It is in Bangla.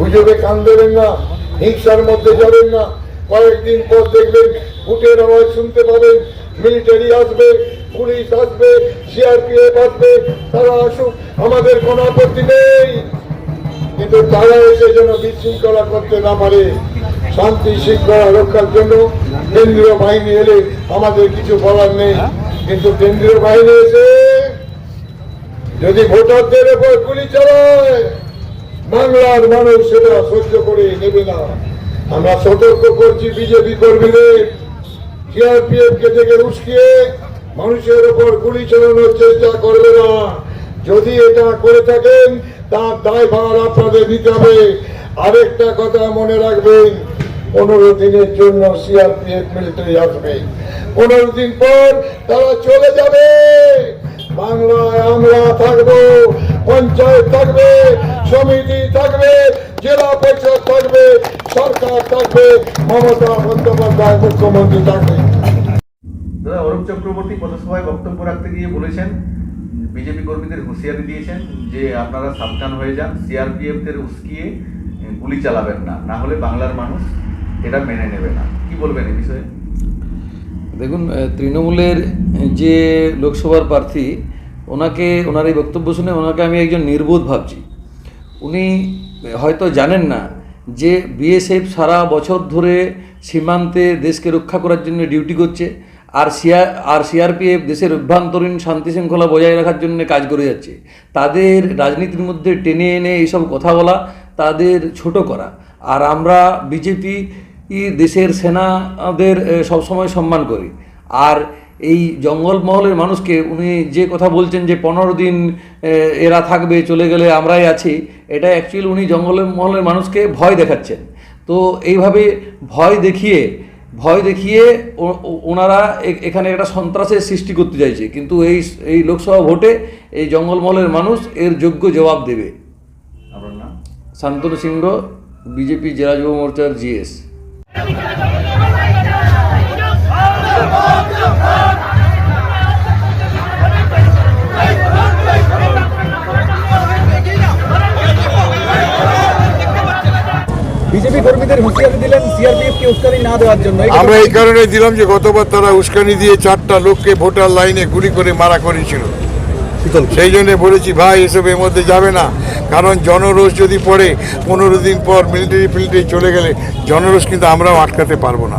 গুজবে কান দেবেন না, হিংসার মধ্যে যাবেন না। কয়েকদিন পর দেখবেন বুটের আওয়াজ শুনতে পাবেন, মিলিটারি আসবে, পুলিশ আসবে, সিআরপিএফ আসবে, তারা আসুক, আমাদের কোনো আপত্তি নেই। কিন্তু তারা এসে যেন বিশৃঙ্খলা করতে না পারে, শান্তি শৃঙ্খলা রক্ষার জন্য কেন্দ্রীয় বাহিনী এলে আমাদের কিছু বলার নেই। কিন্তু কেন্দ্রীয় বাহিনী এসে যদি ভোটারদের উপর গুলি চালায় বাংলার মানুষ সেটা সহ্য করে নেবে না। আমরা সতর্ক করছি বিজেপি কর্মীদের। সিআরপিএফ কে থেকে উস্কিয়ে মানুষের উপর গুলি চালানোর চেষ্টা করবে না। যদি এটা করে থাকেন, তার দায়ভার আপনাদের নিতে হবে। আরেকটা কথা মনে রাখবেন, পনেরো দিনের জন্য সিআরপিএফ মিলিটারি আসবে। পনেরো দিন পর তারা চলে যাবে। বাংলায় আমরা থাকব, পঞ্চায়েত থাকবে সমিতি থাকবে জেলা পরিষদ থাকবে সরকার থাকবে মমতা বন্দ্যোপাধ্যায় মুখ্যমন্ত্রী থাকবে। দাদা অরূপ চক্রবর্তী পথসভায় বক্তব্য রাখতে গিয়ে বলেছেন বিজেপি কর্মীদের হুঁশিয়ারি দিয়েছেন যে আপনারা সাবধান হয়ে যান সিআরপিএফদের উস্কিয়ে গুলি চালাবেন না না হলে বাংলার মানুষ এটা মেনে নেবে না। কি বলবেন এই বিষয়ে? দেখুন তৃণমূলের যে লোকসভার প্রার্থী ওনাকে ওনার এই বক্তব্য শুনে ওনাকে আমি একজন নির্বোধ ভাবছি। উনি হয়তো জানেন না যে বিএসএফ সারা বছর ধরে সীমান্তে দেশকে রক্ষা করার জন্য ডিউটি করছে, আর সিআর আর সিআরপিএফ দেশের অভ্যন্তরীণ শান্তি শৃঙ্খলা বজায় রাখার জন্য কাজ করে যাচ্ছে। তাদের রাজনীতির মধ্যে টেনে এনে এইসব কথা বলা তাদের ছোট করা। আর আমরা বিজেপি দেশের সেনাদের সবসময় সম্মান করি। আর এই জঙ্গলমহলের মানুষকে উনি যে কথা বলছেন যে পনেরো দিন এরা থাকবে চলে গেলে আমরাই আছি এটা অ্যাকচুয়ালি উনি জঙ্গলের মহলের মানুষকে ভয় দেখাচ্ছেন। তো এইভাবে ভয় দেখিয়ে ভয় দেখিয়ে ওনারা এখানে একটা সন্ত্রাসের সৃষ্টি করতে চাইছে। কিন্তু এই এই লোকসভা ভোটে এই জঙ্গলমহলের মানুষ এর যোগ্য জবাব দেবে। শান্তনু সিংহ বিজেপি জেলা যুব মোর্চার জিএস। বিজেপি কর্মীদের হুঁশিয়ারি দিলেন সিআরপিএফ উস্কানি না দেওয়ার জন্য। আমরা এই কারণে দিলাম যে গতবার তারা উস্কানি দিয়ে চারটা লোককে ভোটার লাইনে গুলি করে মারা করেছিল। সেই জন্য বলেছি ভাই এসব এর মধ্যে যাবে না। কারণ জনরোষ যদি পড়ে পনেরো দিন পর মিলিটারি ফিলিটারি চলে গেলে জনরোষ কিন্তু আমরাও আটকাতে পারব না।